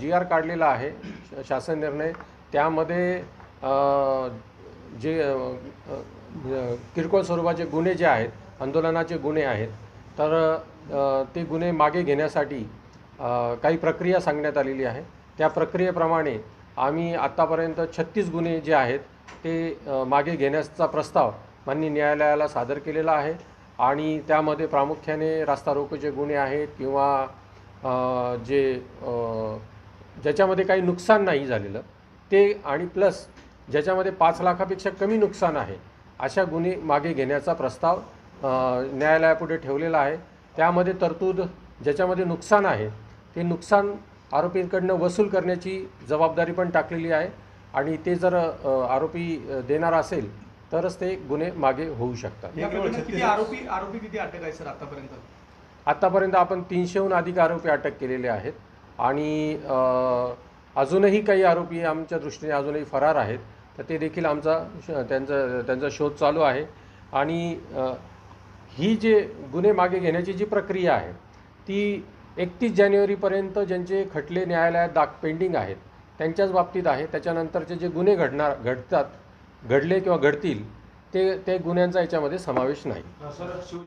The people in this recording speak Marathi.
जी आर काढलेला आहे शासन निर्णय. त्यामध्ये जे किरकोळ स्वरूपाचे गुन्हे जे आहेत आंदोलनाचे गुन्हे आहेत तर ते गुन्हे मागे घेण्यासाठी काही प्रक्रिया सांगण्यात आलेली आहे. त्या प्रक्रियेप्रमाणे आम्ही आत्तापर्यंत छत्तीस गुन्हे जे आहेत ते मागे घेण्याचा प्रस्ताव माननीय न्यायालयाला सादर केलेला आहे. आणि त्यामध्ये प्रामुख्याने रास्ता रोकोचे गुन्हे आहेत किंवा जे ज्याच्यामध्ये काही नुकसान नाही झालेलं ते आणि प्लस ज्याच्यामध्ये पाच लाखापेक्षा कमी नुकसान आहे अशा गुन्हे मागे घेण्याचा प्रस्ताव न्यायालयापुढे ठेवलेला आहे. त्यामध्ये तरतूद ज्याच्यामध्ये नुकसान आहे ते नुकसान आरोपींकडनं वसूल करण्याची जबाबदारी पण टाकलेली आहे आणि ते जर आरोपी देणार असेल तरच ते गुन्हे मागे होऊ शकतात. आरोपी आरोपी किती अटक आहे सर आतापर्यंत? आत्तापर्यंत आपण तीनशेहून अधिक आरोपी अटक केलेले आहेत. आणि अजूनही काही आरोपी आमच्या दृष्टीने अजूनही फरार आहेत. तर ते देखील आमचा श- त्यांचा त्यांचा शोध चालू आहे. आणि ही जे गुन्हे मागे घेण्याची जी प्रक्रिया आहे ती एकतीस जानेवारीपर्यंत ज्यांचे खटले न्यायालयात दाख पेंडिंग आहेत त्यांच्याच बाबतीत आहे. त्याच्यानंतरचे जे गुन्हे घडणार घडतात घडले किंवा घडतील ते ते गुन्ह्यांचा याच्यामध्ये समावेश नाही.